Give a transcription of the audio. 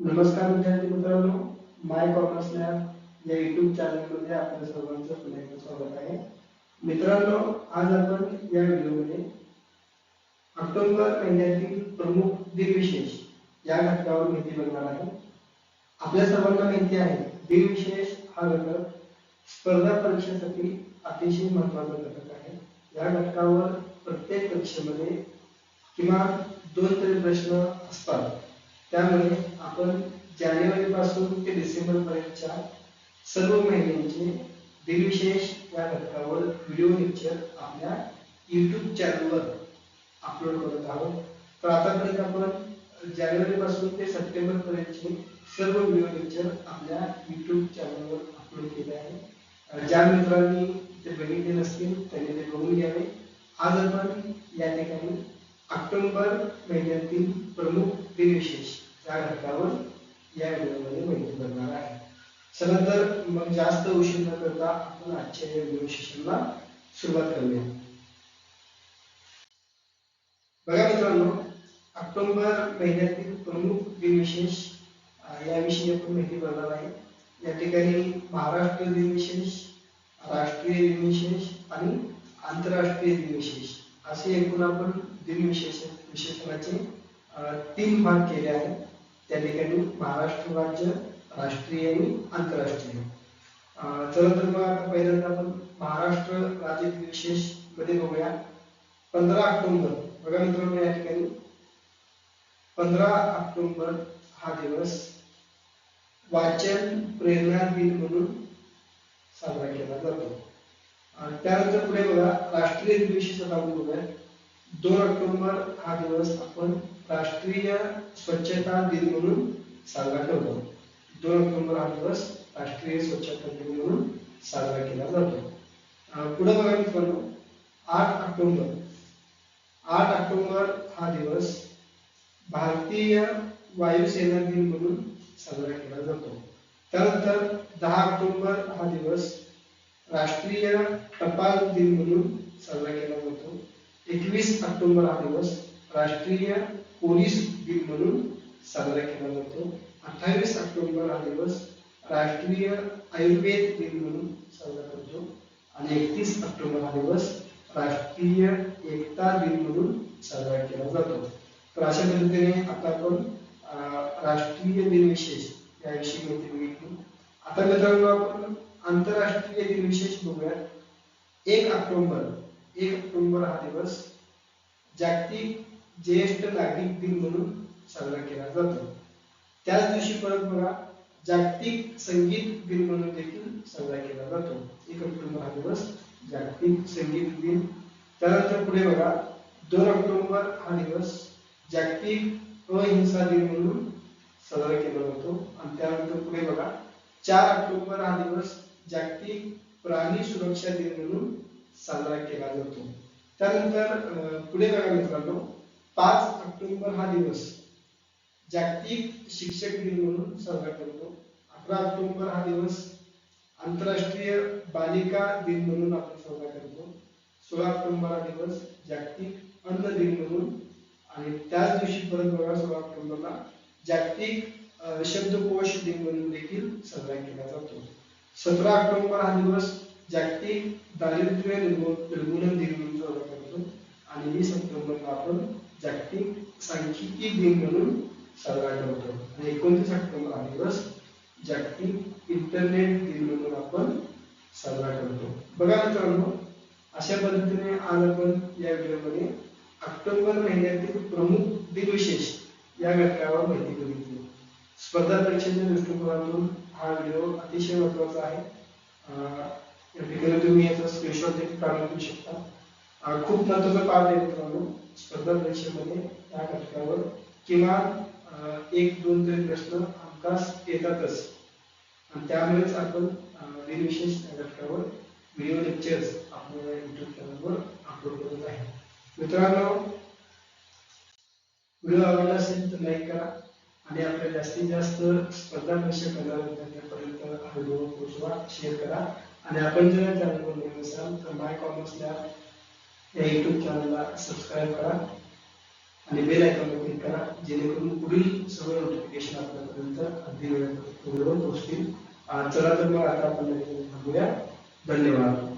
नमस्कार विद्यार्थी मित्रांनो माय कॉमर्स लॅब या युट्यूब चॅनलमध्ये आपल्या सर्वांचं पुन्हा एकदा स्वागत आहे. मित्रांनो आज आपण या व्हिडिओमध्ये ऑक्टोबर महिन्यातील प्रमुख दिनविशेष या घटकावर माहिती बघणार आहे. आपल्या सर्वांना माहिती आहे दिनविशेष हा घटक स्पर्धा परीक्षेसाठी अतिशय महत्त्वाचा घटक आहे. या घटकावर प्रत्येक परीक्षेमध्ये किमान दोन तरी प्रश्न असतात. त्यामुळे आपण जानेवारी पासून ते डिसेंबर पर्यंतच्या सर्व महिन्यांचे दिनविशेष या घटकावर व्हिडिओ लेक्चर आपल्या युट्यूब चॅनलवर अपलोड करत आहोत. तर आतापर्यंत आपण जानेवारी पासून ते सप्टेंबर पर्यंतचे सर्व व्हिडिओ लेक्चर आपल्या युट्यूब चॅनलवर अपलोड केले आहे ज्या मित्रांनी ते बघितले नसतील त्यांनी ते बघून घ्यावे. आज आपण महिन्यातील प्रमुख दिनविशेष या घटकावर या व्हिडिओमध्ये माहिती करणार आहे. चला तर मग जास्त उशीर न करता आपण आजच्या या व्हिडिओ सेशनला सुरुवात करूया. बघा मित्रांनो ऑक्टोबर महिन्यातील प्रमुख दिनविशेष याविषयी आपण माहिती करणार आहे. या ठिकाणी महाराष्ट्र दिनविशेष राष्ट्रीय दिनविशेष आणि आंतरराष्ट्रीय दिनविशेष असे एकूण आपण दिनविशेष विशेषणाचे तीन भाग केले आहेत. त्या ठिकाणी महाराष्ट्र राज्य राष्ट्रीय आणि आंतरराष्ट्रीय. अं, चला तर मग आता पहिल्यांदा आपण महाराष्ट्र राज्यातील विशेषमध्ये बघूया. पंधरा ऑक्टोबर. बघा मित्रांनो या ठिकाणी पंधरा ऑक्टोबर हा दिवस वाचन प्रेरणा दिन म्हणून साजरा केला जातो. त्यानंतर पुढे बघा राष्ट्रीय दिवशी आपण बघूया. दोन ऑक्टोबर हा दिवस आपण राष्ट्रीय स्वच्छता दिन म्हणून साजरा करतो. दोन ऑक्टोबर हा दिवस राष्ट्रीय स्वच्छता दिन म्हणून साजरा केला जातो. पुढे बघा मित्रांनो आठ ऑक्टोबर. आठ ऑक्टोबर हा दिवस भारतीय वायुसेना दिन म्हणून साजरा केला जातो त्यानंतर दहा ऑक्टोबर हा दिवस राष्ट्रीय टपाल दिन म्हणून साजरा केला जातो एकवीस ऑक्टोबर हा दिवस राष्ट्रीय पोलीस दिन म्हणून साजरा केला जातो. अठ्ठावीस ऑक्टोबर हा दिवस राष्ट्रीय आयुर्वेद दिन म्हणून साजरा करतो. आणि एकतीस ऑक्टोबर हा दिवस राष्ट्रीय एकता दिन म्हणून साजरा केला जातो. तर अशा पद्धतीने आता आपण राष्ट्रीय दिन विशेष याविषयी माहिती बघितली. आता मित्रांनो आपण आंतरराष्ट्रीय दिन विशेष बघूया एक ऑक्टोबर एक ऑक्टोबर हा दिवस जागतिक ज्येष्ठ नागरिक दिन म्हणून साजरा केला जातो. त्याच दिवशी परंपरा जागतिक संगीत दिन म्हणून देखील साजरा केला जातो. एक ऑक्टोबर हा दिवस जागतिक संगीत दिन. त्यानंतर पुढे बघा दोन ऑक्टोबर हा दिवस जागतिक अहिंसा दिन म्हणून साजरा केला जातो. आणि त्यानंतर पुढे बघा चार ऑक्टोबर हा दिवस जागतिक प्राणी सुरक्षा दिन म्हणून साजरा केला जातो. त्यानंतर पुढे बघा मित्रांनो पाच ऑक्टोबर हा दिवस जागतिक शिक्षक दिन म्हणून साजरा करतो. अकरा ऑक्टोबर हा दिवस आंतरराष्ट्रीय बालिका दिन म्हणून आपण साजरा करतो. सोळा ऑक्टोबर हा दिवस जागतिक अन्न दिन म्हणून आणि त्याच दिवशी परत बघा सोळा ऑक्टोबरला जागतिक शब्दकोश दिन म्हणून देखील साजरा केला जातो. सतरा ऑक्टोबर हा दिवस जागतिक दारिद्र्य निर्मूलन दिन म्हणून साजरा करतो आणि वीस ऑक्टोबरला आपण जागतिक सांख्यिकी दिन म्हणून साजरा करतो आणि एकोणतीस ऑक्टोबर हा दिवस जागतिक इंटरनेट दिन म्हणून आपण साजरा करतो. बघा मित्रांनो अशा पद्धतीने आज आपण या व्हिडिओमध्ये ऑक्टोबर महिन्यातील प्रमुख दिनविशेष या घटकावर माहिती बघितली. स्पर्धा परीक्षेच्या दृष्टिकोनातून हा व्हिडिओ अतिशय महत्त्वाचा आहे. या ठिकाणी तुम्ही याचा स्क्रीनशॉट देखील काढून घेऊ शकता. खूप महत्त्वाचा पाठ आहे मित्रांनो स्पर्धा परीक्षेमध्ये या घटकावर किमान एक दोन तरी प्रश्न हमखास येतातच. आणि त्यामुळेच आपण अं, दिनविशेष या घटकावर व्हिडिओ लेक्चर्स आपल्या युट्यूब चॅनलवर अपलोड करत आहे. मित्रांनो व्हिडिओ आवडला असेल तर लाईक करा. आणि आपल्या जास्तीत जास्त स्पर्धा परीक्षा करणाऱ्या विद्यार्थ्यांपर्यंत हा व्हिडिओ पोहोचवा शेअर करा. आणि आपण जर या चॅनलवर नवीन असाल तर माय कॉमर्स लॅब या युट्यूब चॅनलला सबस्क्राईब करा आणि बेल आयकॉनवर क्लिक करा जेणेकरून पुढील सर्व नोटिफिकेशन आपल्यापर्यंत अगदी वेळेवर पोहोचतील. चला तर मग आता आपण थांबूया धन्यवाद.